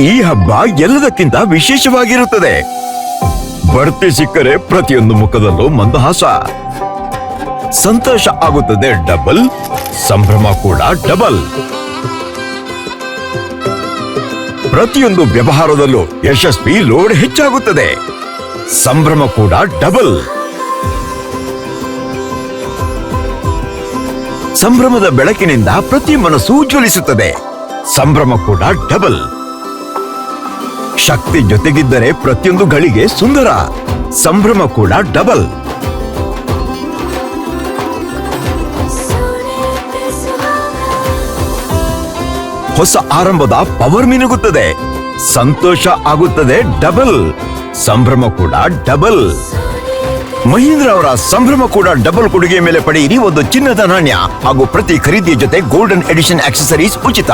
ಈ ಹಬ್ಬ ಎಲ್ಲದಕ್ಕಿಂತ ವಿಶೇಷವಾಗಿರುತ್ತದೆ. ಬಡ್ತಿ ಸಿಕ್ಕರೆ ಪ್ರತಿಯೊಂದು ಮುಖದಲ್ಲೂ ಮಂದಹಾಸ. ಸಂತೋಷ ಆಗುತ್ತದೆ ಡಬಲ್, ಸಂಭ್ರಮ ಕೂಡ ಡಬಲ್. ಪ್ರತಿಯೊಂದು ವ್ಯವಹಾರದಲ್ಲೂ ಯಶಸ್ವಿ ಲೋಡ್ ಹೆಚ್ಚಾಗುತ್ತದೆ. ಸಂಭ್ರಮ ಕೂಡ ಡಬಲ್. ಸಂಭ್ರಮದ ಬೆಳಕಿನಿಂದ ಪ್ರತಿ ಮನಸ್ಸು ಉಜ್ವಲಿಸುತ್ತದೆ ಸಂಭ್ರಮ ಕೂಡ ಡಬಲ್. ಶಕ್ತಿ ಜೊತೆಗಿದ್ದರೆ ಪ್ರತಿಯೊಂದು ಗಳಿಗೆ ಸುಂದರ. ಸಂಭ್ರಮ ಕೂಡ ಡಬಲ್ ಹೊಸ ಆರಂಭದ ಪವರ್ ಮಿನುಗುತ್ತದೆ. ಸಂತೋಷ ಆಗುತ್ತದೆ ಡಬಲ್ ಸಂಭ್ರಮ ಕೂಡ ಡಬಲ್ ಮಹೀಂದ್ರ ಅವರ ಸಂಭ್ರಮ ಕೂಡ ಡಬಲ್ ಕೊಡುಗೆ ಮೇಲೆ ಪಡೆಯಿರಿ. ಒಂದು ಚಿನ್ನದ ನಾಣ್ಯ ಹಾಗೂ ಪ್ರತಿ ಖರೀದಿಯ ಜೊತೆ ಗೋಲ್ಡನ್ ಎಡಿಷನ್ ಆಕ್ಸೆಸರೀಸ್ ಉಚಿತ.